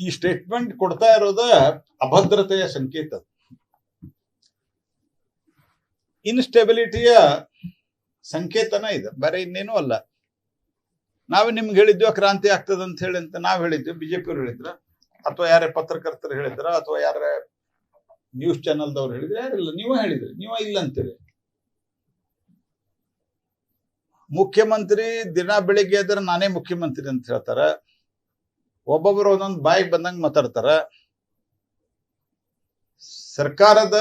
ಈ ಸ್ಟೇಟ್ಮೆಂಟ್ ಕೊಡ್ತಾ ಇರೋದ ಅಭದ್ರತೆಯ ಸಂಕೇತ. ಇನ್ಸ್ಟೆಬಿಲಿಟಿಯ ಸಂಕೇತನ ಇದೆ. ಬೇರೆ ಇನ್ನೇನು ಅಲ್ಲ. ನಾವೇ ನಿಮ್ಗೆ ಹೇಳಿದ್ವಿ ಕ್ರಾಂತಿ ಆಗ್ತದೆ ಅಂತ ಹೇಳಿ ಅಂತ ನಾವ್ ಹೇಳಿದ್ವಿ. ಬಿಜೆಪಿ ಅವ್ರು ಹೇಳಿದ್ರ? ಅಥವಾ ಯಾರೇ ಪತ್ರಕರ್ತರು ಹೇಳಿದ್ರ? ಅಥವಾ ಯಾರೇ ನ್ಯೂಸ್ ಚಾನೆಲ್ದವ್ರು ಹೇಳಿದ್ರೆ? ಯಾರಿಲ್ಲ ನೀವೇ ಹೇಳಿದ್ರಿ. ನೀವೇ ಇಲ್ಲ ಅಂತೀರಿ. ಮುಖ್ಯಮಂತ್ರಿ ದಿನ ಬೆಳಿಗ್ಗೆ ಆದ್ರೆ ನಾನೇ ಮುಖ್ಯಮಂತ್ರಿ ಅಂತ ಹೇಳ್ತಾರ. ಒಬ್ಬೊಬ್ರು ಒಂದೊಂದು ಬಾಯಿಗೆ ಬಂದಂಗೆ ಮಾತಾಡ್ತಾರ. ಸರ್ಕಾರದ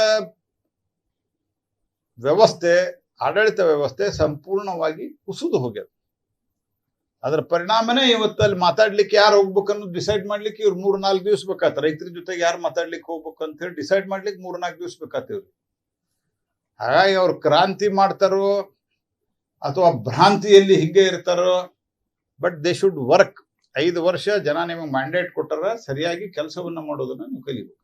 ವ್ಯವಸ್ಥೆ, ಆಡಳಿತ ವ್ಯವಸ್ಥೆ ಸಂಪೂರ್ಣವಾಗಿ ಕುಸಿದು ಹೋಗ್ಯದ. ಅದರ ಪರಿಣಾಮನೇ ಇವತ್ತಲ್ಲಿ ಮಾತಾಡ್ಲಿಕ್ಕೆ ಯಾರು ಹೋಗ್ಬೇಕು ಅನ್ನೋದು ಡಿಸೈಡ್ ಮಾಡ್ಲಿಕ್ಕೆ ಇವ್ರು ಮೂರ್ ನಾಲ್ಕು ದಿವಸ ಬೇಕಾತ. ರೈತರ ಜೊತೆಗೆ ಯಾರು ಮಾತಾಡ್ಲಿಕ್ಕೆ ಹೋಗ್ಬೇಕು ಅಂತ ಹೇಳಿ ಡಿಸೈಡ್ ಮಾಡ್ಲಿಕ್ಕೆ ಮೂರ್ ನಾಲ್ಕು ದಿವಸ ಬೇಕಾತ ಹಾಗಾಗಿ ಅವ್ರು ಕ್ರಾಂತಿ ಮಾಡ್ತಾರೋ ಅಥವಾ ಭ್ರಾಂತಿಯಲ್ಲಿ ಹಿಂಗೆ ಇರ್ತಾರೋ ಬಟ್ ದೇ ಶುಡ್ ವರ್ಕ್ ಐದು ವರ್ಷ ಜನ ನಿಮಗೆ ಮ್ಯಾಂಡೇಟ್ ಕೊಟ್ಟಾರ ಸರಿಯಾಗಿ ಕೆಲಸವನ್ನ ಮಾಡೋದನ್ನ ನೀವು ಕಲಿಬೇಕು.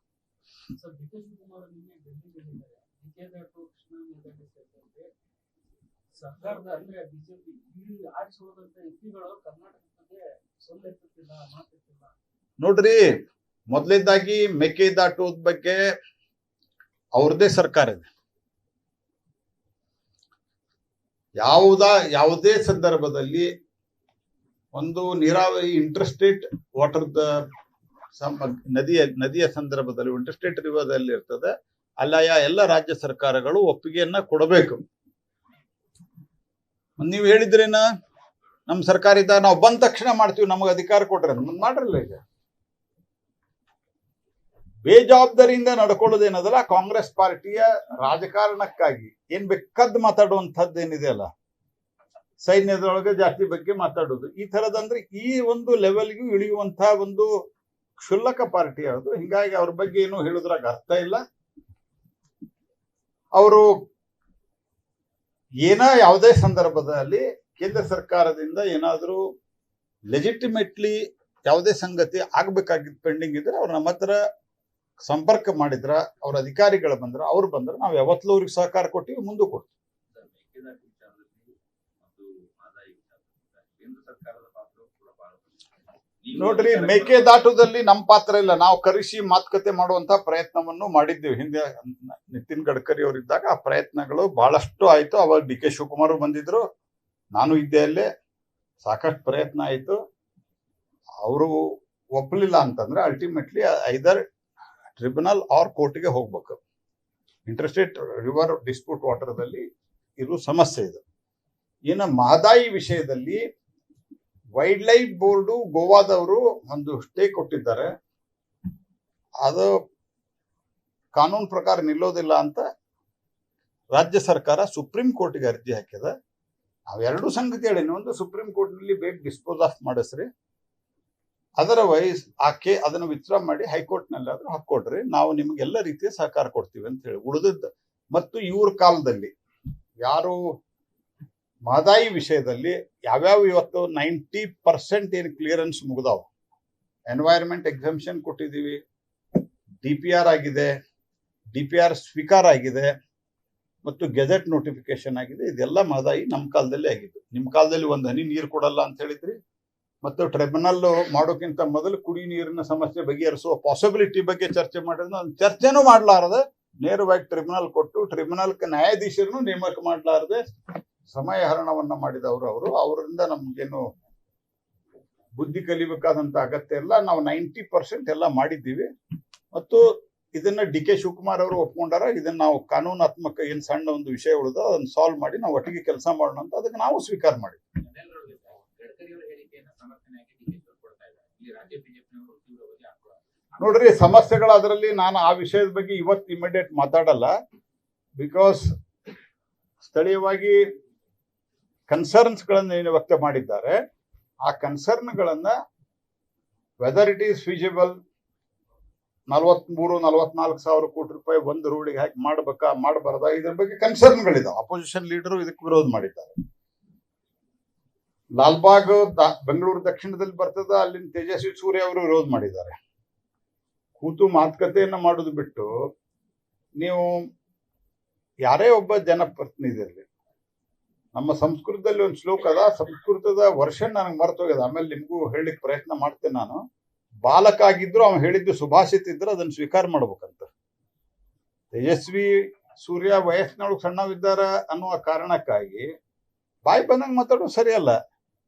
ನೋಡ್ರಿ ಮೊದಲಿದ್ದಾಗಿ ಮೆಕ್ಕೆದಾಟುವುದ ಬಗ್ಗೆ ಅವ್ರದೇ ಸರ್ಕಾರ ಇದೆ. ಯಾವುದ ಯಾವುದೇ ಸಂದರ್ಭದಲ್ಲಿ ಒಂದು ನೀರಾವರಿ ಇಂಟರ್ಸ್ಟೇಟ್ ವಾಟರ್ದ ನದಿಯ ನದಿಯ ಸಂದರ್ಭದಲ್ಲಿ ಇಂಟರ್ಸ್ಟೇಟ್ ರಿವರ್ದಲ್ಲಿ ಇರ್ತದೆ. ಅಲ್ಲಯ ಎಲ್ಲ ರಾಜ್ಯ ಸರ್ಕಾರಗಳು ಒಪ್ಪಿಗೆಯನ್ನ ಕೊಡಬೇಕು. ನೀವು ಹೇಳಿದ್ರೇನ ನಮ್ಮ ಸರ್ಕಾರ ಇದ್ದ ನಾವು ಬಂದ ತಕ್ಷಣ ಮಾಡ್ತೀವಿ, ನಮಗೆ ಅಧಿಕಾರ ಕೊಟ್ರೆ. ಮಾಡ್ರಲ್ಲ ಈಗ. ಬೇಜವಾಬ್ದಾರಿಯಿಂದ ನಡ್ಕೊಳ್ಳೋದೇನದಲ್ಲ, ಕಾಂಗ್ರೆಸ್ ಪಾರ್ಟಿಯ ರಾಜಕಾರಣಕ್ಕಾಗಿ. ಏನ್ ಬೇಕಾದ್ ಮಾತಾಡುವಂಥದ್ದು ಏನಿದೆ ಅಲ್ಲ. ಸೈನ್ಯದೊಳಗೆ ಜಾಸ್ತಿ ಬಗ್ಗೆ ಮಾತಾಡೋದು. ಈ ತರದಂದ್ರೆ ಈ ಒಂದು ಲೆವೆಲ್ಗೂ ಇಳಿಯುವಂತಹ ಒಂದು ಕ್ಷುಲ್ಲಕ ಪಾರ್ಟಿ ಅದು ಹಿಂಗಾಗಿ ಅವ್ರ ಬಗ್ಗೆ ಏನು ಹೇಳುದ್ರಾಗ ಅರ್ಥ ಇಲ್ಲ. ಅವರು ಏನ ಯಾವುದೇ ಸಂದರ್ಭದಲ್ಲಿ ಕೇಂದ್ರ ಸರ್ಕಾರದಿಂದ ಏನಾದರೂ ಲೆಜಿಟಿಮೇಟ್ಲಿ ಯಾವುದೇ ಸಂಗತಿ ಆಗ್ಬೇಕಾಗಿದ್ದು ಪೆಂಡಿಂಗ್ ಇದ್ರೆ ಅವ್ರು ನಮ್ಮ ಹತ್ರ ಸಂಪರ್ಕ ಮಾಡಿದ್ರ, ಅವ್ರ ಅಧಿಕಾರಿಗಳು ಬಂದ್ರ, ಅವ್ರು ಬಂದ್ರೆ ನಾವು ಯಾವತ್ತಲೂ ಅವ್ರಿಗೆ ಸಹಕಾರ ಕೊಟ್ಟಿವಿ, ಮುಂದೆ ಕೊಡ್ತೀವಿ ಮೇಕೆದಾಟು ವಿಚಾರದಲ್ಲಿ ಮತ್ತು ಆದಾಯ ವಿಚಾರದಲ್ಲಿ ಕೇಂದ್ರ ಸರ್ಕಾರದ ಪಾತ್ರವು ಕೂಡ ಬಹಳ ಮುಖ್ಯ. ನೀವು ನೋಡ್ರಿ ಮೇಕೆದಾಟುದಲ್ಲಿ ನಮ್ಮ ಪಾತ್ರ ಇಲ್ಲ. ನಾವು ಕರೆಸಿ ಮಾತುಕತೆ ಮಾಡುವಂತ ಪ್ರಯತ್ನವನ್ನು ಮಾಡಿದ್ದೇವೆ. ಹಿಂದೆ ನಿತಿನ್ ಗಡ್ಕರಿ ಅವರಿದ್ದಾಗ ಆ ಪ್ರಯತ್ನಗಳು ಬಹಳಷ್ಟು ಆಯ್ತು. ಅವಾಗ ಡಿ ಕೆ ಶಿವಕುಮಾರ್ ಬಂದಿದ್ರು. ನಾನು ಇದ್ದೆ ಅಲ್ಲೇ. ಸಾಕಷ್ಟು ಪ್ರಯತ್ನ ಆಯ್ತು. ಅವರು ಒಪ್ಪಲಿಲ್ಲ ಅಂತಂದ್ರೆ ಅಲ್ಟಿಮೇಟ್ಲಿ ಐದರ್ ಟ್ರಿಬ್ಯುನಲ್ ಆರ್ ಕೋರ್ಟ್ಗೆ ಹೋಗ್ಬೇಕು. ಇಂಟರ್ಸ್ಟೇಟ್ ರಿವರ್ ಡಿಸ್ಪ್ಯೂಟ್ ವಾಟರ್ದಲ್ಲಿ ಇದು ಸಮಸ್ಯೆ ಇದು. ಇನ್ನು ಮಹದಾಯಿ ವಿಷಯದಲ್ಲಿ ವೈಲ್ಡ್ ಲೈಫ್ ಬೋರ್ಡು ಗೋವಾದವರು ಒಂದು ಸ್ಟೇ ಕೊಟ್ಟಿದ್ದಾರೆ. ಅದು ಕಾನೂನು ಪ್ರಕಾರ ನಿಲ್ಲೋದಿಲ್ಲ ಅಂತ ರಾಜ್ಯ ಸರ್ಕಾರ ಸುಪ್ರೀಂ ಕೋರ್ಟ್ಗೆ ಅರ್ಜಿ ಹಾಕಿದೆ. ಅವೆರಡು ಸಂಘ ಹೇಳೀನಿ ಒಂದು ಸುಪ್ರೀಂ ಕೋರ್ಟ್ನಲ್ಲಿ ಬೇಗ ಡಿಸ್ಪೋಸ್ ಆಫ್ ಮಾಡಿಸ್ರಿ. ಅದರ್ವೈಸ್ ಆಕೆ ಅದನ್ನು ವಿಚಾರ ಮಾಡಿ ಹೈಕೋರ್ಟ್ನಲ್ಲಾದ್ರೂ ಹಾಕೊಡ್ರಿ ನಾವು ನಿಮ್ಗೆಲ್ಲ ರೀತಿಯ ಸಹಕಾರ ಕೊಡ್ತೀವಿ ಅಂತ ಹೇಳಿ ಉಳಿದದ್ದು ಮತ್ತು ಇವ್ರ ಕಾಲದಲ್ಲಿ ಯಾರು ಮಹದಾಯಿ ವಿಷಯದಲ್ಲಿ ಯಾವ್ಯಾವ ಇವತ್ತು ನೈಂಟಿ ಪರ್ಸೆಂಟ್ ಏನು ಕ್ಲಿಯರೆನ್ಸ್ ಮುಗ್ದಾವ? ಎನ್ವೈರನ್ಮೆಂಟ್ ಎಕ್ಸಾಮಿಷನ್ ಕೊಟ್ಟಿದ್ದೀವಿ ಡಿ ಪಿ ಆರ್ ಆಗಿದೆ ಡಿ ಪಿ ಆರ್ ಸ್ವೀಕಾರ ಆಗಿದೆ, ಮತ್ತು ಗೆಜೆಟ್ ನೋಟಿಫಿಕೇಶನ್ ಆಗಿದೆ. ಇದೆಲ್ಲ ಮಹದಾಯಿ ನಮ್ಮ ಕಾಲದಲ್ಲಿ ಆಗಿದ್ದು. ನಿಮ್ಮ ಕಾಲದಲ್ಲಿ ಒಂದು ಹನಿ ನೀರು ಕೊಡಲ್ಲ ಅಂತ ಹೇಳಿದ್ರಿ, ಮತ್ತು ಟ್ರಿಬ್ಯುನಲ್ ಮಾಡೋಕ್ಕಿಂತ ಮೊದಲು ಕುಡಿ ನೀರಿನ ಸಮಸ್ಯೆ ಬಗೆಹರಿಸುವ ಪಾಸಿಬಿಲಿಟಿ ಬಗ್ಗೆ ಚರ್ಚೆ ಮಾಡಿದ್ರೆ ಒಂದು ಚರ್ಚೆನೂ ಮಾಡಲಾರದೆ, ನೇರವಾಗಿ ಟ್ರಿಬ್ಯುನಲ್ ಕೊಟ್ಟು ಟ್ರಿಬ್ಯುನಲ್ಗೆ ನ್ಯಾಯಾಧೀಶರನ್ನು ನೇಮಕ ಮಾಡಲಾರದೆ ಸಮಯ ಹರಣವನ್ನ ಮಾಡಿದವರು ಅವರು. ಅವರಿಂದ ನಮ್ಗೇನು ಬುದ್ಧಿ ಕಲಿಬೇಕಾದಂತ ಅಗತ್ಯ ಇಲ್ಲ. ನಾವು ನೈಂಟಿ ಪರ್ಸೆಂಟ್ ಎಲ್ಲ ಮಾಡಿದ್ದೀವಿ. ಮತ್ತು ಇದನ್ನ ಡಿ ಕೆ ಶಿವಕುಮಾರ್ ಅವರು ಒಪ್ಕೊಂಡಾರ, ಇದನ್ನ ನಾವು ಕಾನೂನಾತ್ಮಕ ಏನ್ ಸಣ್ಣ ಒಂದು ವಿಷಯ ಉಳಿದ ಅದನ್ನ ಸಾಲ್ವ್ ಮಾಡಿ, ನಾವು ಒಟ್ಟಿಗೆ ಕೆಲಸ ಮಾಡೋಣ ಅಂತ ಅದಕ್ಕೆ ನಾವು ಸ್ವೀಕಾರ ಮಾಡಿ ನೋಡ್ರಿ, ಸಮಸ್ಯೆಗಳು ಅದರಲ್ಲಿ ನಾನು ಆ ವಿಷಯದ ಬಗ್ಗೆ ಇವತ್ತು ಇಮಿಡಿಯೇಟ್ ಮಾತಾಡಲ್ಲ. ಬಿಕಾಸ್ ಸ್ಥಳೀಯವಾಗಿ ಕನ್ಸರ್ನ್ಸ್ಗಳನ್ನು ಏನು ವ್ಯಕ್ತ ಮಾಡಿದ್ದಾರೆ, ಆ ಕನ್ಸರ್ನ್ಗಳನ್ನ ವೆದರ್ ಇಟ್ ಈಸ್ ಫೀಸಿಬಲ್ ನಲವತ್ಮೂರು, ನಲವತ್ನಾಲ್ಕು ಸಾವಿರ ಕೋಟಿ ರೂಪಾಯಿ ಒಂದು ರೋಡಿಗೆ ಹಾಕಿ ಮಾಡಬೇಕಾ, ಮಾಡಬಾರ್ದಾ, ಇದ್ರ ಬಗ್ಗೆ ಕನ್ಸರ್ನ್ಗಳಿದಾವೆ ಅಪೋಸಿಷನ್ ಲೀಡರು ಇದಕ್ಕೆ ವಿರೋಧ ಮಾಡಿದ್ದಾರೆ. ಲಾಲ್ಬಾಗ್ ಬೆಂಗಳೂರು ದಕ್ಷಿಣದಲ್ಲಿ ಬರ್ತದ, ಅಲ್ಲಿನ ತೇಜಸ್ವಿ ಸೂರ್ಯ ಅವರು ವಿರೋಧ ಮಾಡಿದ್ದಾರೆ. ಕೂತು ಮಾತುಕತೆಯನ್ನು ಮಾಡೋದು ಬಿಟ್ಟು ನೀವು ಯಾರೇ ಒಬ್ಬ ಜನಪ್ರತಿನಿಧಿ ನಮ್ಮ ಸಂಸ್ಕೃತದಲ್ಲಿ ಒಂದು ಶ್ಲೋಕ ಅದ, ಸಂಸ್ಕೃತದ ವರ್ಷನ್ ನನಗೆ ಮರ್ತೋಗ್ಯದ ಆಮೇಲೆ ನಿಮಗೂ ಹೇಳಲಿಕ್ಕೆ ಪ್ರಯತ್ನ ಮಾಡ್ತೇನೆ ನಾನು. ಬಾಲಕ ಆಗಿದ್ರು ಅವನು ಹೇಳಿದ್ದು ಸುಭಾಷಿತ ಇದ್ರೆ ಅದನ್ನ ಸ್ವೀಕಾರ ಮಾಡ್ಬೇಕಂತ. ತೇಜಸ್ವಿ ಸೂರ್ಯ ವಯಸ್ಸಿನೊಳಗೆ ಸಣ್ಣವಿದ್ದಾರ ಅನ್ನುವ ಕಾರಣಕ್ಕಾಗಿ ಬಾಯಿ ಬಂದಂಗೆ ಮಾತಾಡೋದು ಸರಿಯಲ್ಲ.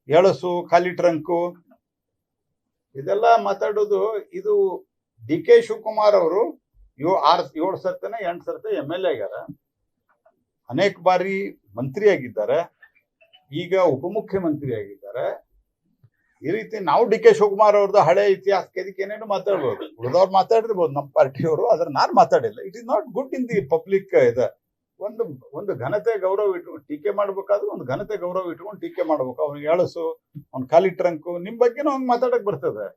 ಎಳಸು, ಖಾಲಿ ಟ್ರಂಕು ಇದೆಲ್ಲ ಮಾತಾಡೋದು ಇದು ಡಿ ಕೆ ಶಿವಕುಮಾರ್ ಅವರು ಯೋ ಆರ್, ಏಳು ಸರ್ತಿನ ಎಂಟು ಸರ್ತಿ ಎಂ ಎಲ್ ಎ ಆಗ್ಯಾರ. ಅನೇಕ ಬಾರಿ ಮಂತ್ರಿ ಆಗಿದ್ದಾರೆ ಈಗ ಉಪಮುಖ್ಯಮಂತ್ರಿ ಆಗಿದ್ದಾರೆ ಈ ರೀತಿ ನಾವು ಡಿ ಕೆ ಶಿವಕುಮಾರ್ ಅವ್ರದ್ದು ಹಳೆ ಇತಿಹಾಸಕ್ಕೆ ಇದಕ್ಕೆ ಏನೇನು ಮಾತಾಡ್ಬೋದು. ಉಳಿದವ್ರು ಮಾತಾಡಿರ್ಬೋದು ನಮ್ಮ ಪಾರ್ಟಿಯವರು, ಆದ್ರೆ ನಾನು ಮಾತಾಡಿಲ್ಲ. It is not good in the public ಇದ. ಒಂದು ಒಂದು ಘನತೆ ಗೌರವ ಇಟ್ಕೊಂಡು ಟೀಕೆ ಮಾಡ್ಬೇಕಾದ್ರೂ ಒಂದು ಘನತೆ ಗೌರವ ಇಟ್ಕೊಂಡು ಟೀಕೆ ಮಾಡ್ಬೇಕು. ಅವ್ನಿಗೆ ಎಳಸು ಅವ್ನ ಖಾಲಿ ಟ್ರಂಕು, ನಿಮ್ ಬಗ್ಗೆನೂ ಅವ್ನ್ ಮಾತಾಡಕ್ ಬರ್ತದೆ.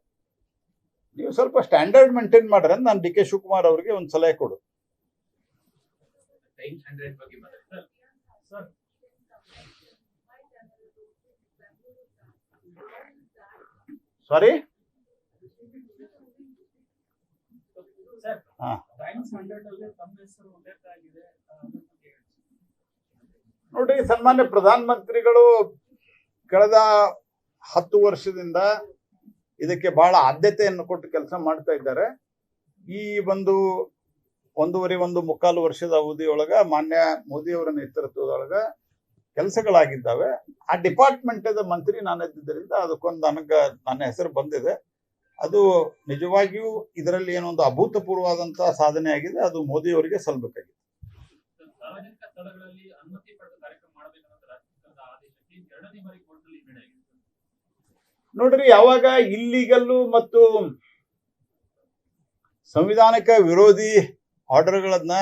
ನೀವು ಸ್ವಲ್ಪ ಸ್ಟ್ಯಾಂಡರ್ಡ್ ಮೇಂಟೈನ್ ಮಾಡ್ರೆ ನಾನು ಡಿ ಕೆ ಶಿವಕುಮಾರ್ ಅವ್ರಿಗೆ ಒಂದು ಸಲಹೆ ಕೊಡು ಟೈಮ್ ಸ್ಟ್ಯಾಂಡರ್ಡ್ ಬಗ್ಗೆ ಮಾತಾಡ್ತಾರೆ ಸರ್. ನೋಡಿ ಸನ್ಮಾನ್ಯ ಪ್ರಧಾನ ಮಂತ್ರಿಗಳು ಕಳೆದ ಹತ್ತು ವರ್ಷದಿಂದ ಇದಕ್ಕೆ ಬಹಳ ಆದ್ಯತೆಯನ್ನು ಕೊಟ್ಟು ಕೆಲಸ ಮಾಡ್ತಾ ಇದ್ದಾರೆ. ಈ ಒಂದು ಒಂದೂವರೆ ಒಂದು ಮುಕ್ಕಾಲು ವರ್ಷದ ಅವಧಿಯೊಳಗ ಮಾನ್ಯ ಮೋದಿ ಅವರ ನೇತೃತ್ವದೊಳಗ ಕೆಲಸಗಳಾಗಿದ್ದಾವೆ. ಆ ಡಿಪಾರ್ಟ್ಮೆಂಟ್ ಮಂತ್ರಿ ನಾನಿದ್ದರಿಂದ ಅದಕ್ಕೊಂದು ನನಗ ನನ್ನ ಹೆಸರು ಬಂದಿದೆ. ಅದು ನಿಜವಾಗಿಯೂ ಇದರಲ್ಲಿ ಏನೊಂದು ಅಭೂತಪೂರ್ವವಾದಂತಹ ಸಾಧನೆ ಆಗಿದೆ. ಅದು ಮೋದಿ ಅವರಿಗೆ ಸಲ್ಲಬೇಕಾಗಿದೆ ನೋಡ್ರಿ ಯಾವಾಗ ಇಲ್ಲಿಗಲ್ಲು ಮತ್ತು ಸಂವಿಧಾನಕ್ಕೆ ವಿರೋಧಿ ಆರ್ಡರ್ಗಳನ್ನ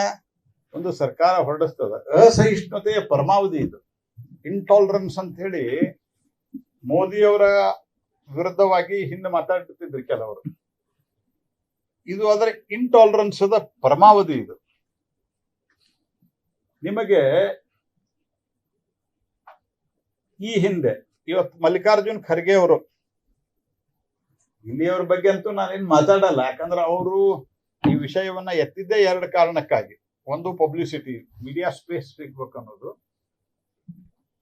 ಒಂದು ಸರ್ಕಾರ ಹೊರಡಿಸ್ತದ. ಅಸಹಿಷ್ಣುತೆಯ ಪರಮಾವಧಿ ಇದು. ಇಂಟಾಲರೆನ್ಸ್ ಅಂತ ಹೇಳಿ ಮೋದಿಯವರ ವಿರುದ್ಧವಾಗಿ ಹಿಂದೆ ಮಾತಾಡ್ತಿದ್ರು ಕೆಲವರು. ಇದು ಅದರ ಇಂಟಾಲರೆನ್ಸ್ ಪರಮಾವಧಿ ಇದು. ನಿಮಗೆ ಈ ಹಿಂದೆ ಇವತ್ತು ಮಲ್ಲಿಕಾರ್ಜುನ್ ಖರ್ಗೆ ಅವರು ಇಲ್ಲಿಯವ್ರ ಬಗ್ಗೆ ಅಂತೂ ನಾನೇನ್ ಮಾತಾಡಲ್ಲ, ಯಾಕಂದ್ರೆ ಅವರು ವಿಷಯವನ್ನ ಎತ್ತಿದ್ದೇ ಎರಡು ಕಾರಣಕ್ಕಾಗಿ. ಒಂದು ಪಬ್ಲಿಸಿಟಿ ಮೀಡಿಯಾ ಸ್ಪೇಸ್ ಸಿಗ್ಬೇಕು ಅನ್ನೋದು.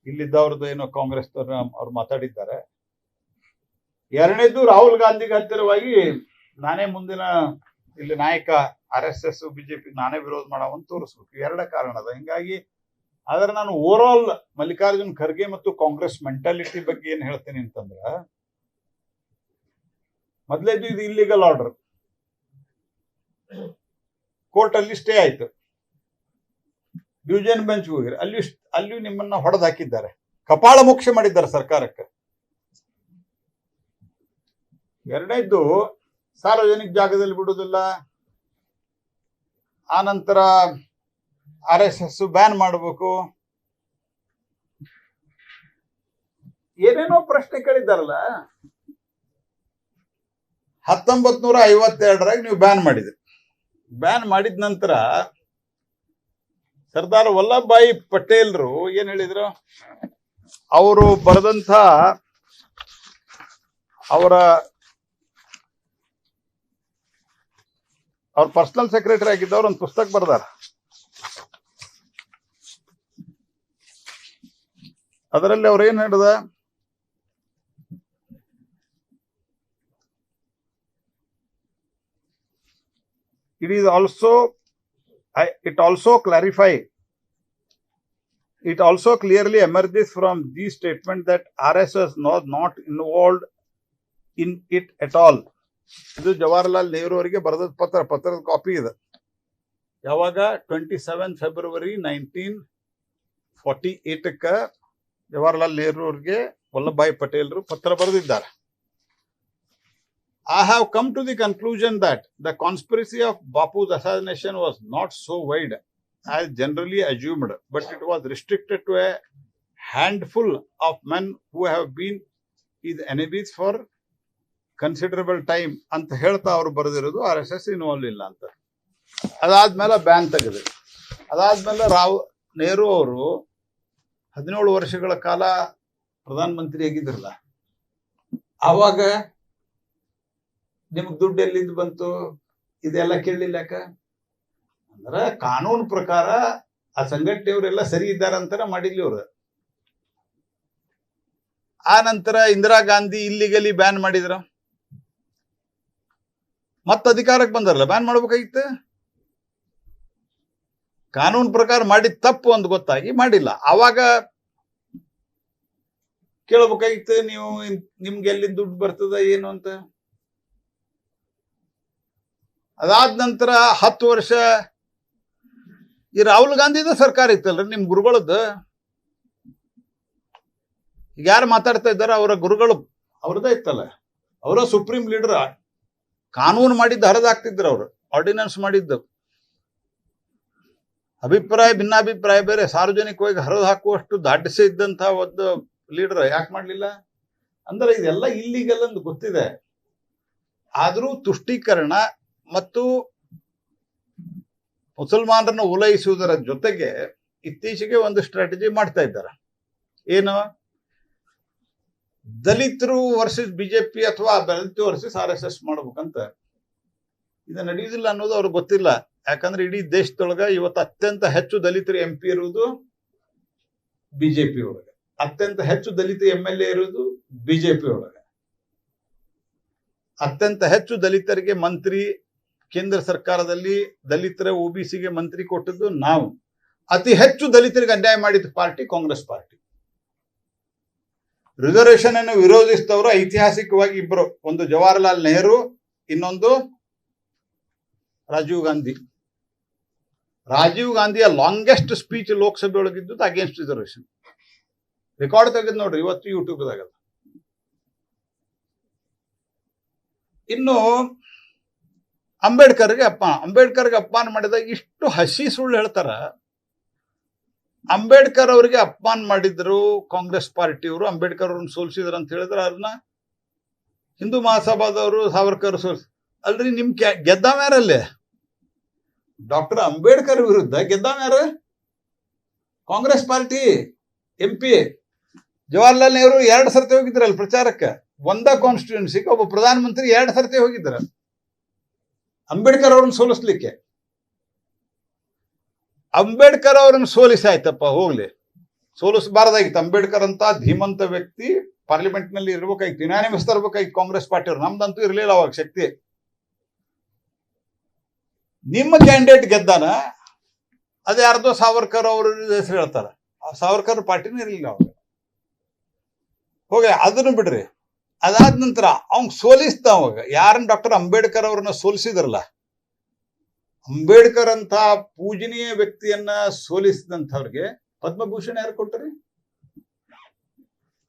ಇಲ್ಲಿದ್ದವ್ರದ್ದು ಏನೋ ಕಾಂಗ್ರೆಸ್ ಅವ್ರು ಮಾತಾಡಿದ್ದಾರೆ. ಎರಡನೇದು ರಾಹುಲ್ ಗಾಂಧಿಗೆ ಹತ್ತಿರವಾಗಿ ನಾನೇ ಮುಂದಿನ ಇಲ್ಲಿ ನಾಯಕ ಆರ್ ಎಸ್ ಎಸ್ ಬಿಜೆಪಿ ನಾನೇ ವಿರೋಧ ಮಾಡವನ್ನು ತೋರಿಸ್ಬೇಕು. ಎರಡ ಕಾರಣ ಅದ ಹಿಂಗಾಗಿ ಆದ್ರೆ ನಾನು ಓವರ್ ಆಲ್ ಮಲ್ಲಿಕಾರ್ಜುನ್ ಖರ್ಗೆ ಮತ್ತು ಕಾಂಗ್ರೆಸ್ ಮೆಂಟಾಲಿಟಿ ಬಗ್ಗೆ ಏನ್ ಹೇಳ್ತೀನಿ ಅಂತಂದ್ರ ಮೊದಲೇದು ಇದು ಇಲ್ಲಿಗಲ್ ಆರ್ಡರ್ ಕೋರ್ಟ್ ಅಲ್ಲಿ ಸ್ಟೇ ಆಯ್ತು. ಡಿವಿಜನ್ ಬೆಂಚ್ ಹೋಗಿರಿ ಅಲ್ಲಿ ಅಲ್ಲಿಯೂ ನಿಮ್ಮನ್ನ ಹೊಡೆದು ಹಾಕಿದ್ದಾರೆ. ಕಪಾಳ ಮೋಕ್ಷ ಮಾಡಿದ್ದಾರೆ ಸರ್ಕಾರಕ್ಕೆ. ಎರಡನೇದ್ದು, ಸಾರ್ವಜನಿಕ ಜಾಗದಲ್ಲಿ ಬಿಡುವುದಿಲ್ಲ. ಆನಂತರ ನಂತರ ಆರ್ ಎಸ್ ಎಸ್ ಬ್ಯಾನ್ ಮಾಡಬೇಕು. ಏನೇನೋ ಪ್ರಶ್ನೆ ಕೇಳಿದ್ದಾರಲ್ಲ? ಹತ್ತೊಂಬತ್ ನೂರ ಐವತ್ತೆರಡರಾಗ ನೀವು ಬ್ಯಾನ್ ಮಾಡಿದ್ರಿ. ಬ್ಯಾನ್ ಮಾಡಿದ ನಂತರ ಸರ್ದಾರ್ ವಲ್ಲಭಭಾಯಿ ಪಟೇಲ್ರು ಏನ್ ಹೇಳಿದ್ರು? ಅವರು ಬರೆದಂತ ಅವರ ಅವ್ರ ಪರ್ಸನಲ್ ಸೆಕ್ರೆಟರಿ ಆಗಿದ್ದವ್ರು ಒಂದು ಪುಸ್ತಕ ಬರ್ದಾರ. ಅದರಲ್ಲಿ ಅವ್ರು ಏನ್ ಹೇಳಿದ? It is also I, it also clarify it also clearly emerges from this statement that RSS was not involved in it at all. ಇದು ಜವಾಹರ್ಲಾಲ್ ನೆಹರು ಅವರಿಗೆ ಬರೆದ ಪತ್ರ ಪತ್ರದ ಕಾಪಿ ಇದೆ ಯಾವಾಗ twenty seven February nineteen forty ಏಟಕ್ಕೆ Jawaharlal Nehru ಅವರಿಗೆ ವಲ್ಲಭಭಾಯಿ ಪಟೇಲ್ರು ಪತ್ರ ಬರೆದಿದ್ದಾರೆ I have come to the conclusion that the conspiracy of Bapu's assassination was not so wide as generally assumed, but it was restricted to a handful of men who have been his enemies for considerable time ಅಂತ ಹೇಳ್ತಾ ಅವ್ರು ಬರೆದಿರೋದು R S S involve ಇಲ್ಲ ಅಂತ ಅದಾದ್ಮೇಲೆ ban ತೆಗೆದು ಅದಾದ್ಮೇಲೆ ರಾವ್ ನೆಹರು ಅವರು ಹದಿನೇಳು ವರ್ಷಗಳ ಕಾಲ ಪ್ರಧಾನ ಮಂತ್ರಿ ಆಗಿದ್ರಲ್ಲ ಆವಾಗ ನಿಮ್ಗೆ ದುಡ್ಡು ಎಲ್ಲಿಂದ ಬಂತು? ಇದೆಲ್ಲ ಕೇಳಲಿಲ್ಲ ಯಾಕ ಅಂದ್ರ ಕಾನೂನು ಪ್ರಕಾರ ಆ ಸಂಘಟನೆಯವರೆಲ್ಲ ಸರಿ ಇದ್ದಾರಂತರ ಮಾಡಿದ್ಲಿ ಅವ್ರು ಆ ನಂತರ ಇಂದಿರಾ ಗಾಂಧಿ ಇಲ್ಲಿಗಲಿ ಬ್ಯಾನ್ ಮಾಡಿದ್ರ? ಮತ್ತೆ ಅಧಿಕಾರಕ್ಕೆ ಬಂದಾರಲ್ಲ, ಬ್ಯಾನ್ ಮಾಡ್ಬೇಕಾಗಿತ್ತು? ಕಾನೂನು ಪ್ರಕಾರ ಮಾಡಿದ ತಪ್ಪು ಅಂತ ಗೊತ್ತಾಗಿ ಮಾಡಿಲ್ಲ. ಅವಾಗ ಕೇಳಬೇಕಾಗಿತ್ತು, ನೀವು ನಿಮ್ಗೆ ಎಲ್ಲಿಂದ ದುಡ್ಡು ಬರ್ತದ, ಏನು ಅಂತ? ಅದಾದ ನಂತರ ಹತ್ತು ವರ್ಷ ಈ ರಾಹುಲ್ ಗಾಂಧಿದ ಸರ್ಕಾರ ಇತ್ತಲ್ರಿ ನಿಮ್ ಗುರುಗಳದ್ದು? ಈಗ ಯಾರು ಮಾತಾಡ್ತಾ ಇದ್ದಾರೆ ಅವರ ಗುರುಗಳು. ಅವ್ರದ್ದೇ ಇತ್ತಲ್ಲ ಅವರ ಸುಪ್ರೀಂ ಲೀಡರ್ ಕಾನೂನು ಮಾಡಿದ್ದ ಹರಿದಾಕ್ತಿದ್ರು ಅವರು ಆರ್ಡಿನೆನ್ಸ್ ಮಾಡಿದ್ದು. ಅಭಿಪ್ರಾಯ ಭಿನ್ನಾಭಿಪ್ರಾಯ ಬೇರೆ ಸಾರ್ವಜನಿಕವಾಗಿ ಹರಿದು ಹಾಕುವಷ್ಟು ದಾಟಿಸಿ ಇದ್ದಂತ ಒಂದು ಲೀಡರ್ ಯಾಕೆ ಮಾಡಲಿಲ್ಲ? ಅಂದ್ರೆ ಇದೆಲ್ಲ ಇಲ್ಲಿಗೆಲ್ಲ ಅಂತ ಗೊತ್ತಿದೆ. ಆದ್ರೂ ತುಷ್ಟೀಕರಣ ಮತ್ತು ಮುಸಲ್ಮಾನರನ್ನು ಓಲೈಸುವುದರ ಜೊತೆಗೆ ಇತ್ತೀಚೆಗೆ ಒಂದು ಸ್ಟ್ರಾಟಜಿ ಮಾಡ್ತಾ ಇದ್ದಾರೆ. ಏನು? ದಲಿತರು ವರ್ಸಸ್ ಬಿಜೆಪಿ ಅಥವಾ ದಲಿತರು ವರ್ಸಸ್ ಆರ್ ಎಸ್ ಎಸ್ ಮಾಡ್ಬೇಕಂತ. ಇದು ನಡೆಯುವುದಿಲ್ಲ ಅನ್ನೋದು ಅವ್ರಿಗೆ ಗೊತ್ತಿಲ್ಲ. ಯಾಕಂದ್ರೆ ಇಡೀ ದೇಶದೊಳಗ ಇವತ್ತು ಅತ್ಯಂತ ಹೆಚ್ಚು ದಲಿತರು ಎಂ ಪಿ ಇರುವುದು ಬಿಜೆಪಿ ಒಳಗೆ. ಅತ್ಯಂತ ಹೆಚ್ಚು ದಲಿತ ಎಂ ಎಲ್ ಎ ಇರುವುದು ಬಿಜೆಪಿ ಒಳಗೆ. ಅತ್ಯಂತ ಹೆಚ್ಚು ದಲಿತರಿಗೆ ಮಂತ್ರಿ ಕೇಂದ್ರ ಸರ್ಕಾರದಲ್ಲಿ ದಲಿತರ ಒಬಿಸಿಗೆ ಮಂತ್ರಿ ಕೊಟ್ಟದ್ದು ನಾವು. ಅತಿ ಹೆಚ್ಚು ದಲಿತರಿಗೆ ಅನ್ಯಾಯ ಮಾಡಿದ ಪಾರ್ಟಿ ಕಾಂಗ್ರೆಸ್ ಪಾರ್ಟಿ. ರಿಸರ್ವೇಶನ್ ಅನ್ನು ವಿರೋಧಿಸಿದವರು ಐತಿಹಾಸಿಕವಾಗಿ ಇಬ್ಬರು ಒಂದು ಜವಾಹರ್ಲಾಲ್ ನೆಹರು, ಇನ್ನೊಂದು ರಾಜೀವ್ ಗಾಂಧಿ. ರಾಜೀವ್ ಗಾಂಧಿಯ ಲಾಂಗೆಸ್ಟ್ ಸ್ಪೀಚ್ ಲೋಕಸಭೆ ಒಳಗಿದ್ದು ಅಗೇನ್ಸ್ಟ್ ರಿಸರ್ವೇಶನ್ ರೆಕಾರ್ಡ್ ತೆಗೆದು ನೋಡ್ರಿ, ಇವತ್ತು ಯೂಟ್ಯೂಬ್ದಾಗ. ಇನ್ನು ಅಂಬೇಡ್ಕರ್ಗೆ ಅಪ್ಪ, ಅಂಬೇಡ್ಕರ್ಗೆ ಅಪಮಾನ ಮಾಡಿದ ಇಷ್ಟು ಹಸಿ ಸುಳ್ಳು ಹೇಳ್ತಾರ. ಅಂಬೇಡ್ಕರ್ ಅವರಿಗೆ ಅಪಮಾನ ಮಾಡಿದ್ರು, ಕಾಂಗ್ರೆಸ್ ಪಾರ್ಟಿಯವರು ಅಂಬೇಡ್ಕರ್ ಅವ್ರನ್ನ ಸೋಲಿಸಿದ್ರು ಅಂತ ಹೇಳಿದ್ರೆ ಅದನ್ನ ಹಿಂದೂ ಮಹಾಸಭಾದವರು, ಸಾವರ್ಕರ್ ಸೋಲ್ಸ್, ಅಲ್ರಿ ನಿಮ್ ಕ್ಯಾ- ಡಾಕ್ಟರ್ ಅಂಬೇಡ್ಕರ್ ವಿರುದ್ಧ ಗೆದ್ದಾವ ಯಾರು? Congress party, M P. Jawaharlal Nehru ಎರಡು ಸರ್ತಿ ಹೋಗಿದ್ರಲ್ಲ ಪ್ರಚಾರಕ್ಕೆ? ಒಂದ ಕಾನ್ಸ್ಟಿಟ್ಯೂನ್ಸಿಗೆ ಒಬ್ಬ ಪ್ರಧಾನಮಂತ್ರಿ ಎರಡು ಸರ್ತಿ ಹೋಗಿದ್ರ ಅಂಬೇಡ್ಕರ್ ಅವ್ರನ್ನ ಸೋಲಿಸ್ಲಿಕ್ಕೆ. ಅಂಬೇಡ್ಕರ್ ಅವ್ರನ್ನ ಸೋಲಿಸಿ ಆಯ್ತಪ್ಪ, ಹೋಗ್ಲಿ. ಸೋಲಿಸಬಾರ್ದಾಗಿತ್ತು. ಅಂಬೇಡ್ಕರ್ ಅಂತ ಧೀಮಂತ ವ್ಯಕ್ತಿ ಪಾರ್ಲಿಮೆಂಟ್ನಲ್ಲಿ ಇರ್ಬೇಕಾಗಿತ್ತು. ಯುನಾನಿಮಸ್ ತರ್ಬೇಕಾಗಿತ್ತು ಕಾಂಗ್ರೆಸ್ ಪಾರ್ಟಿ ಅವ್ರು. ನಮ್ದಂತೂ ಇರಲಿಲ್ಲ ಅವಾಗ ಶಕ್ತಿ. ನಿಮ್ಮ ಕ್ಯಾಂಡಿಡೇಟ್ ಗೆದ್ದಾನ? ಅದು ಯಾರ್ದೋ ಸಾವರ್ಕರ್ ಅವ್ರ ಹೆಸರು ಹೇಳ್ತಾರ. ಆ ಸಾವರ್ಕರ್ ಪಾರ್ಟಿನೂ ಇರಲಿಲ್ಲ ಅವಾಗ. ಹೋಗಿ ಅದನ್ನು ಬಿಡ್ರಿ. ಅದಾದ ನಂತರ ಅವ್ನ್ ಸೋಲಿಸ್ದ ಅವಾಗ, ಯಾರನ್ನ ಡಾಕ್ಟರ್ ಅಂಬೇಡ್ಕರ್ ಅವ್ರನ್ನ ಸೋಲಿಸಿದ್ರಲ್ಲ? ಅಂಬೇಡ್ಕರ್ ಅಂತ ಪೂಜನೀಯ ವ್ಯಕ್ತಿಯನ್ನ ಸೋಲಿಸಿದಂಥವ್ರಿಗೆ ಪದ್ಮಭೂಷಣ ಯಾರು ಕೊಟ್ಟರಿ?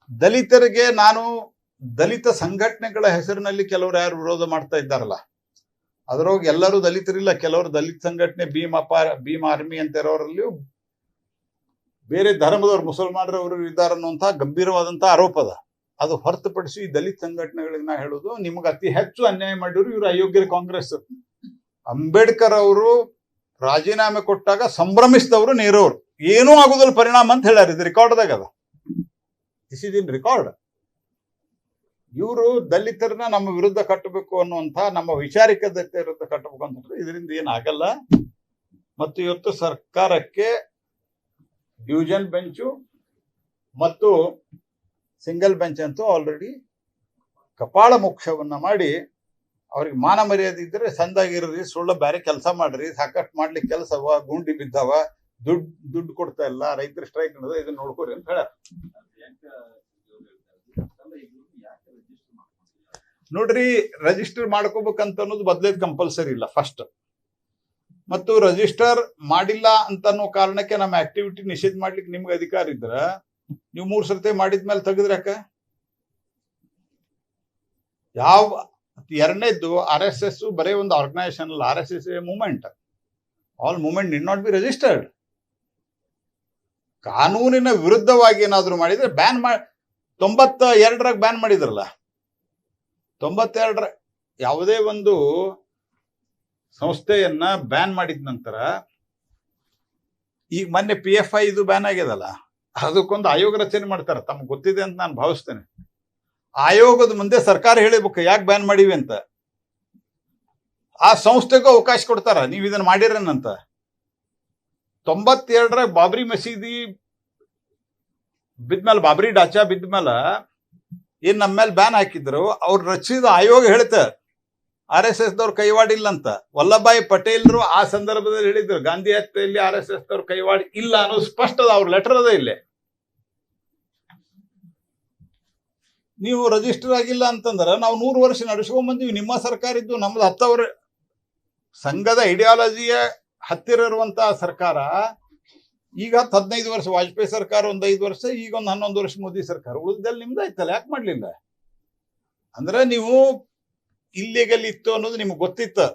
ದಲಿತರಿಗೆ ನಾನು ದಲಿತ ಸಂಘಟನೆಗಳ ಹೆಸರಿನಲ್ಲಿ ಕೆಲವರು ಯಾರು ವಿರೋಧ ಮಾಡ್ತಾ ಇದ್ದಾರಲ್ಲ, ಅದರೊಳಗೆ ಎಲ್ಲರೂ ದಲಿತರಿಲ್ಲ, ಕೆಲವರು ದಲಿತ ಸಂಘಟನೆ, ಭೀಮ್ ಅಪಾರ ಭೀಮ್ ಆರ್ಮಿ ಅಂತ ಇರೋರಲ್ಲಿಯೂ ಬೇರೆ ಧರ್ಮದವರು ಮುಸಲ್ಮಾನರವರು ಇದ್ದಾರೆ ಅನ್ನುವಂಥ ಗಂಭೀರವಾದಂತಹ ಆರೋಪ ಅದ. ಅದು ಹೊರತುಪಡಿಸಿ ದಲಿತ ಸಂಘಟನೆಗಳಿಗೆ ನಾ ಹೇಳೋದು, ನಿಮ್ಗೆ ಅತಿ ಹೆಚ್ಚು ಅನ್ಯಾಯ ಮಾಡಿದ್ರು ಇವರು ಅಯೋಗ್ಯರ ಕಾಂಗ್ರೆಸ್. ಅಂಬೇಡ್ಕರ್ ಅವರು ರಾಜೀನಾಮೆ ಕೊಟ್ಟಾಗ ಸಂಭ್ರಮಿಸಿದವರು ನೀರವರು ಏನೂ ಆಗುದಿಲ್ಲ ಪರಿಣಾಮ ಅಂತ ಹೇಳ್ಯಾರ ಇದು ರೆಕಾರ್ಡ್ದಾಗ ಅದ. ದಿಸ್ ಇಸ್ ಇನ್ ರೆಕಾರ್ಡ್ ಇವರು ದಲಿತರನ್ನ ನಮ್ಮ ವಿರುದ್ಧ ಕಟ್ಟಬೇಕು ಅನ್ನುವಂಥ, ನಮ್ಮ ವಿಚಾರಿಕತೆ ವಿರುದ್ಧ ಕಟ್ಟಬೇಕು ಅಂತ ಇದರಿಂದ ಏನಾಗಲ್ಲ ಮತ್ತು ಇವತ್ತು ಸರ್ಕಾರಕ್ಕೆ ಡಿವಿಷನ್ ಬೆಂಚು ಮತ್ತು ಸಿಂಗಲ್ ಬೆಂಚ್ ಅಂತೂ ಆಲ್ರೆಡಿ ಕಪಾಳ ಮೋಕ್ಷವನ್ನ ಮಾಡಿ ಅವ್ರಿಗೆ ಮಾನ ಮರ್ಯಾದೆ ಇದ್ರೆ ಸಂದಾಗಿರ್ರಿ ಸುಳ್ಳ ಬೇರೆ ಕೆಲಸ ಮಾಡ್ರಿ, ಸಾಕಷ್ಟು ಮಾಡ್ಲಿಕ್ಕೆ ಕೆಲಸವ, ಗುಂಡಿ ಬಿದ್ದಾವ ದುಡ್ಡು ದುಡ್ಡು ಕೊಡ್ತಾ ಇಲ್ಲ, ರೈತರ ಸ್ಟ್ರೈಕ್ ಇದನ್ನ ನೋಡ್ಕೋರಿ ಅಂತ ಹೇಳ ನೋಡ್ರಿ ರಿಜಿಸ್ಟರ್ ಮಾಡ್ಕೋಬೇಕಂತ ಅನ್ನೋದು ಬದ್ಲೈದು ಕಂಪಲ್ಸರಿ ಇಲ್ಲ ಫಸ್ಟ್ ಮತ್ತು ರಿಜಿಸ್ಟರ್ ಮಾಡಿಲ್ಲ ಅಂತ ಅನ್ನೋ ಕಾರಣಕ್ಕೆ ನಮ್ಮ ಆಕ್ಟಿವಿಟಿ ನಿಷೇಧ ಮಾಡ್ಲಿಕ್ಕೆ ನಿಮ್ಗೆ ಅಧಿಕಾರ ಇದ್ರ ನೀವು ಮೂರ್ ಸರ್ತಿ ಮಾಡಿದ್ಮೇಲೆ ತೆಗೆದ್ರೆ ಯಾಕ? ಯಾವ, ಎರಡನೇದ್ದು ಆರ್ ಎಸ್ ಎಸ್ ಬರೀ ಒಂದು ಆರ್ಗನೈಸೇಷನ್ ಅಲ್ಲ R S S movement all movement need not be registered ಕಾನೂನಿನ ವಿರುದ್ಧವಾಗಿ ಏನಾದರೂ ಮಾಡಿದ್ರೆ ಬ್ಯಾನ್ ಮಾಡಿ ತೊಂಬತ್ತ ಎರಡರಾಗ ಬ್ಯಾನ್ ಮಾಡಿದ್ರಲ್ಲ. ತೊಂಬತ್ತೆರಡರ, ಯಾವುದೇ ಒಂದು ಸಂಸ್ಥೆಯನ್ನ ಬ್ಯಾನ್ ಮಾಡಿದ ನಂತರ, ಈಗ ಮೊನ್ನೆ ಪಿ ಎಫ್ ಐ ಇದು ಬ್ಯಾನ್ ಆಗ್ಯದಲ್ಲ ಅದಕ್ಕೊಂದು ಆಯೋಗ ರಚನೆ ಮಾಡ್ತಾರೆ. ತಮ್ಗೆ ಗೊತ್ತಿದೆ ಅಂತ ನಾನು ಭಾವಿಸ್ತೇನೆ. ಆಯೋಗದ ಮುಂದೆ ಸರ್ಕಾರ ಹೇಳಬೇಕು ಯಾಕೆ ಬ್ಯಾನ್ ಮಾಡೀವಿ ಅಂತ. ಆ ಸಂಸ್ಥೆಗೂ ಅವಕಾಶ ಕೊಡ್ತಾರ, ನೀವು ಇದನ್ನ ಮಾಡಿರೇನಂತ ತೊಂಬತ್ತೆರಡರ ಬಾಬ್ರಿ ಮಸೀದಿ ಬಿದ್ಮೇಲೆ, ಬಾಬ್ರಿ ಡಾಚಾ ಬಿದ್ಮೇಲೆ ಏನ್ ನಮ್ಮ ಮೇಲೆ ಬ್ಯಾನ್ ಹಾಕಿದ್ರು, ಅವ್ರು ರಚಿಸಿದ ಆಯೋಗ ಹೇಳ್ತ, ಆರ್ ಎಸ್ ಎಸ್ ದವ್ರ ಕೈವಾಡ ಇಲ್ಲ ಅಂತ ವಲ್ಲಭಾಯಿ ಪಟೇಲ್ರು ಆ ಸಂದರ್ಭದಲ್ಲಿ ಹೇಳಿದ್ರು, ಗಾಂಧಿ ಹತ್ಯೆಯಲ್ಲಿ ಆರ್ ಎಸ್ ಎಸ್ ದವ್ರ ಕೈವಾಡಿ ಇಲ್ಲ ಅನ್ನೋದು ಸ್ಪಷ್ಟ ಅದ ಅವ್ರ ಲೆಟರ್ ಅದ ಇಲ್ಲೇ. ನೀವು ರಜಿಸ್ಟರ್ ಆಗಿಲ್ಲ ಅಂತಂದ್ರೆ ನಾವು ನೂರು ವರ್ಷ ನಡೆಸ್ಕೊಂಡ್ ಬಂದೀವಿ. ನಿಮ್ಮ ಸರ್ಕಾರ ಇದ್ದು ನಮ್ದು ಹತ್ತವರ ಸಂಘದ ಐಡಿಯಾಲಜಿಯ ಹತ್ತಿರ ಇರುವಂತಹ ಸರ್ಕಾರ ಈಗ ಹತ್ತು ಹದಿನೈದು ವರ್ಷ, ವಾಜಪೇಯಿ ಸರ್ಕಾರ ಒಂದು ಐದು ವರ್ಷ, ಈಗ ಒಂದು ಹನ್ನೊಂದು ವರ್ಷ ಮೋದಿ ಸರ್ಕಾರ. ಉಳಿದಲ್ಲಿ ನಿಮ್ದು ಆಯ್ತಲ್ಲ? ಯಾಕೆ ಮಾಡ್ಲಿಲ್ಲ? ಅಂದ್ರೆ ನೀವು ಇಲ್ಲಿಗಲ್ ಇತ್ತು ಅನ್ನೋದು ನಿಮ್ಗೆ ಗೊತ್ತಿತ್ತು.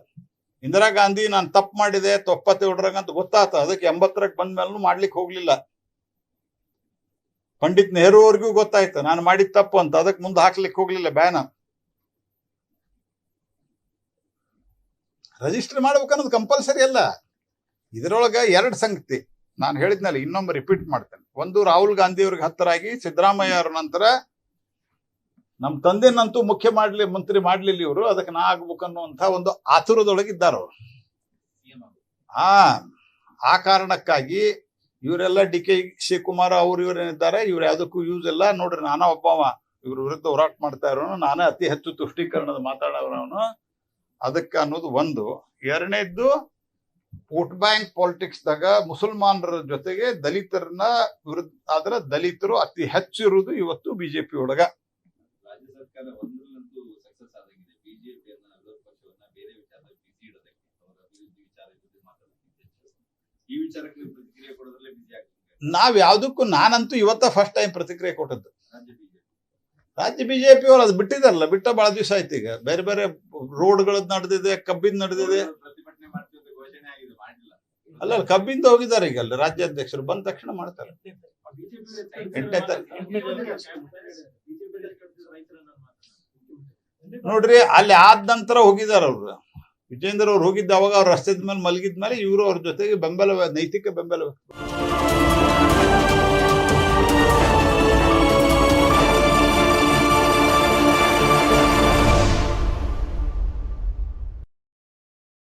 ಇಂದಿರಾ ಗಾಂಧಿ ನಾನು ತಪ್ಪು ಮಾಡಿದೆ ತೊಪ್ಪತ್ತೇಳರಾಗ ಅಂತ ಗೊತ್ತಾತ. ಅದಕ್ಕೆ ಎಂಬತ್ತರಕ್ಕೆ ಬಂದ ಮೇಲೂ ಮಾಡ್ಲಿಕ್ಕೆ ಹೋಗ್ಲಿಲ್ಲ. ಪಂಡಿತ್ ನೆಹರು ಅವ್ರಿಗೂ ಗೊತ್ತಾಯ್ತು ನಾನು ಮಾಡಿದ ತಪ್ಪು ಅಂತ. ಅದಕ್ಕೆ ಮುಂದೆ ಹಾಕ್ಲಿಕ್ಕೆ ಹೋಗ್ಲಿಲ್ಲ ಬ್ಯಾನ. ರಿಜಿಸ್ಟರ್ ಮಾಡ್ಬೇಕನ್ನೋದು ಕಂಪಲ್ಸರಿ ಅಲ್ಲ. ಇದರೊಳಗ ಎರಡು ಸಂಗತಿ. ನಾನು ಹೇಳಿದ್ನಲ್ಲ ಇನ್ನೊಮ್ಮೆ ರಿಪೀಟ್ ಮಾಡ್ತೇನೆ. ಒಂದು ರಾಹುಲ್ ಗಾಂಧಿ ಅವ್ರಿಗೆ ಹತ್ತರಾಗಿ ಸಿದ್ದರಾಮಯ್ಯ ಅವ್ರ ನಂತರ ನಮ್ಮ ತಂದೆನಂತೂ ಮುಖ್ಯ ಮಾಡ್ಲಿ ಮಂತ್ರಿ ಮಾಡ್ಲಿಲ್ಲ ಇವರು. ಅದಕ್ಕೆ ನಾ ಆಗ್ಬೇಕು ಅನ್ನುವಂತ ಒಂದು ಆತುರದೊಳಗಿದ್ದಾರ ಆ ಆ ಕಾರಣಕ್ಕಾಗಿ ಇವರೆಲ್ಲ ಡಿ ಕೆ ಶಿವಕುಮಾರ್ ಅವ್ರು ಇವರೇನಿದ್ದಾರೆ, ಇವ್ರು ಯಾವುದಕ್ಕೂ ಯೂಸ್ ಇಲ್ಲ. ನೋಡ್ರಿ, ನಾನ ಒಬ್ಬವ ಇವ್ರ ವಿರುದ್ಧ ಹೋರಾಟ ಮಾಡ್ತಾ ಇರೋನು, ನಾನೇ ಅತಿ ಹೆಚ್ಚು ತುಷ್ಟೀಕರಣದ ಮಾತಾಡೋನು ಅದಕ್ಕೆ ಅನ್ನೋದು ಒಂದು. ಎರಡನೇದ್ದು ವೋಟ್ ಬ್ಯಾಂಕ್ ಪಾಲಿಟಿಕ್ಸ್ ದಾಗ ಮುಸಲ್ಮಾನರ ಜೊತೆಗೆ ದಲಿತರನ್ನ ವಿರುದ್ಧ, ಆದ್ರೆ ದಲಿತರು ಅತಿ ಹೆಚ್ಚು ಇರುವುದು ಇವತ್ತು ಬಿಜೆಪಿ ಒಳಗ ರಾಜ್ಯ ಸರ್ಕಾರ ಒಂದರಲ್ಲಂತೂ ಸಕ್ಸಸ್ ಆದಂಗಿದೆ ಬಿಜೆಪಿಯನ್ನ ವಿರೋಧ ಪಕ್ಷವನ್ನ ಬೇರೆ ವಿಚಾರದಲ್ಲಿ ಬಿಸಿ ಇಡೋದಕ್ಕೆ ಅವರ ಅಭಿವೃದ್ಧಿ ವಿಚಾರ ಜೊತೆ ಮಾತಾಡೋದಕ್ಕೆ ಈ ವಿಚಾರಕ್ಕೆ ನೀವು ಪ್ರತಿಕ್ರಿಯೆ ಕೊಡೋದ್ರಲ್ಲೇ ಬಿಸಿ ಆಗ್ತದೆ ನಾವ್ ಯಾವ್ದಕ್ಕೂ ನಾನಂತೂ ಇವತ್ತ ಫಸ್ಟ್ ಟೈಮ್ ಪ್ರತಿಕ್ರಿಯೆ ಕೊಟ್ಟದ್ದು. ರಾಜ್ಯ ಬಿಜೆಪಿ. ಅವರು ಅದು ಬಿಟ್ಟಿದಾರಲ್ಲ ಬಿಟ್ಟ ಬಹಳ ದಿವಸ ಆಯ್ತು ಈಗ. ಬೇರೆ ಬೇರೆ ರೋಡ್ಗಳದ್ ನಡೆದಿದೆ ಕಬ್ಬಿಂದ ನಡೆದಿದೆ. ಅಲ್ಲ ಅಲ್ಲ, ಕಬ್ಬಿಂದ ಹೋಗಿದ್ದಾರೆ ಈಗ ಅಲ್ಲಿ ರಾಜ್ಯಾಧ್ಯಕ್ಷರು ಬಂದ ತಕ್ಷಣ ಮಾಡ್ತಾರೆ. ನೋಡ್ರಿ ಅಲ್ಲಿ ಆದ ನಂತರ ಹೋಗಿದಾರ ಅವ್ರು. ವಿಜೇಂದ್ರ ಅವ್ರು ಹೋಗಿದ್ದ ಅವಾಗ ಅವ್ರ ರಸ್ತೆದ ಮೇಲೆ ಮಲಗಿದ ಮೇಲೆ ಇವರು ಅವ್ರ ಜೊತೆಗೆ ಬೆಂಬಲ ನೈತಿಕ ಬೆಂಬಲ